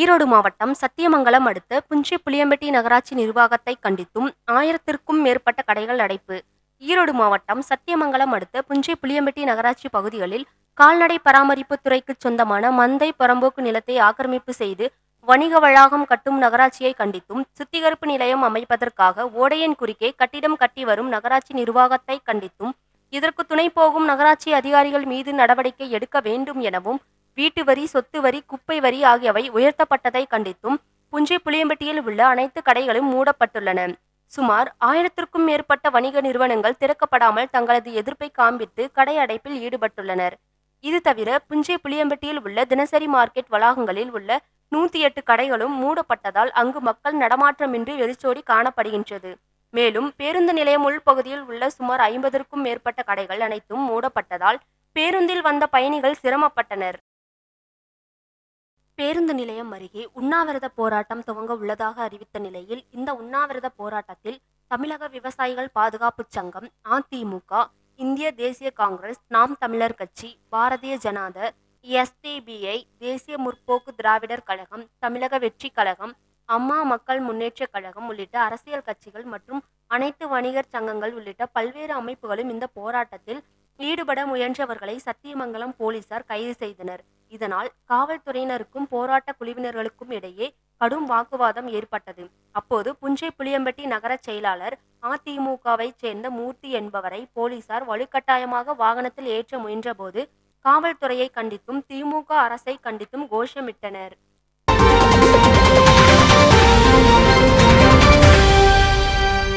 ஈரோடு மாவட்டம் சத்தியமங்கலம் அடுத்த புஞ்சி புளியம்பட்டி நகராட்சி நிர்வாகத்தை கண்டித்தும் ஆயிரத்திற்கும் மேற்பட்ட கடைகள் அடைப்பு. ஈரோடு மாவட்டம் சத்தியமங்கலம் அடுத்த புஞ்சி புளியம்பட்டி நகராட்சி பகுதிகளில் கால்நடை பராமரிப்பு துறைக்கு சொந்தமான மந்தை புறம்போக்கு நிலத்தை ஆக்கிரமிப்பு செய்து வணிக வளாகம் கட்டும் நகராட்சியை கண்டித்தும் சுத்திகரிப்பு நிலையம் அமைப்பதற்காக ஓடையின் குறுக்கே கட்டிடம் கட்டி வரும் நகராட்சி நிர்வாகத்தை கண்டித்தும் இதற்கு துணை போகும் நகராட்சி அதிகாரிகள் மீது நடவடிக்கை எடுக்க வேண்டும் எனவும் வீட்டு வரி சொத்து வரி குப்பை வரி ஆகியவை உயர்த்தப்பட்டதை கண்டித்தும் புஞ்சை புளியம்பட்டியில் உள்ள அனைத்து கடைகளும் மூடப்பட்டுள்ளன. சுமார் ஆயிரத்திற்கும் மேற்பட்ட வணிக நிறுவனங்கள் திறக்கப்படாமல் தங்களது எதிர்ப்பை காண்பித்து கடை அடைப்பில் ஈடுபட்டுள்ளனர். இது தவிர புஞ்சை புளியம்பட்டியில் உள்ள தினசரி மார்க்கெட் வளாகங்களில் உள்ள நூத்தி எட்டு கடைகளும் மூடப்பட்டதால் அங்கு மக்கள் நடமாற்றமின்றி வெறிச்சோடி காணப்படுகின்றது. மேலும் பேருந்து நிலையம் உள்பகுதியில் உள்ள சுமார் ஐம்பதற்கும் மேற்பட்ட கடைகள் அனைத்தும் மூடப்பட்டதால் பேருந்தில் வந்த பயணிகள் சிரமப்பட்டனர். பேருந்து நிலையம் அருகே உண்ணாவிரத போராட்டம் துவங்க உள்ளதாக அறிவித்த நிலையில் இந்த உண்ணாவிரத போராட்டத்தில் தமிழக விவசாயிகள் பாதுகாப்பு சங்கம் அதிமுக இந்திய தேசிய காங்கிரஸ் நாம் தமிழர் கட்சி பாரதிய ஜனதா எஸ்டிபிஐ தேசிய முற்போக்கு திராவிடர் கழகம் தமிழக வெற்றி கழகம் அம்மா மக்கள் முன்னேற்ற கழகம் உள்ளிட்ட அரசியல் கட்சிகள் மற்றும் அனைத்து வணிகர் சங்கங்கள் உள்ளிட்ட பல்வேறு அமைப்புகளும் இந்த போராட்டத்தில் ஈடுபட முயன்றவர்களை சத்தியமங்கலம் போலீசார் கைது செய்தனர். இதனால் காவல்துறையினருக்கும் போராட்ட குழுவினர்களுக்கும் இடையே கடும் வாக்குவாதம் ஏற்பட்டது. அப்போது புஞ்சை புளியம்பட்டி நகர செயலாளர் அதிமுகவை சேர்ந்த மூர்த்தி என்பவரை போலீசார் வலுக்கட்டாயமாக வாகனத்தில் ஏற்ற முயன்றபோது காவல்துறையை கண்டித்தும் திமுக அரசை கண்டித்தும் கோஷமிட்டனர்.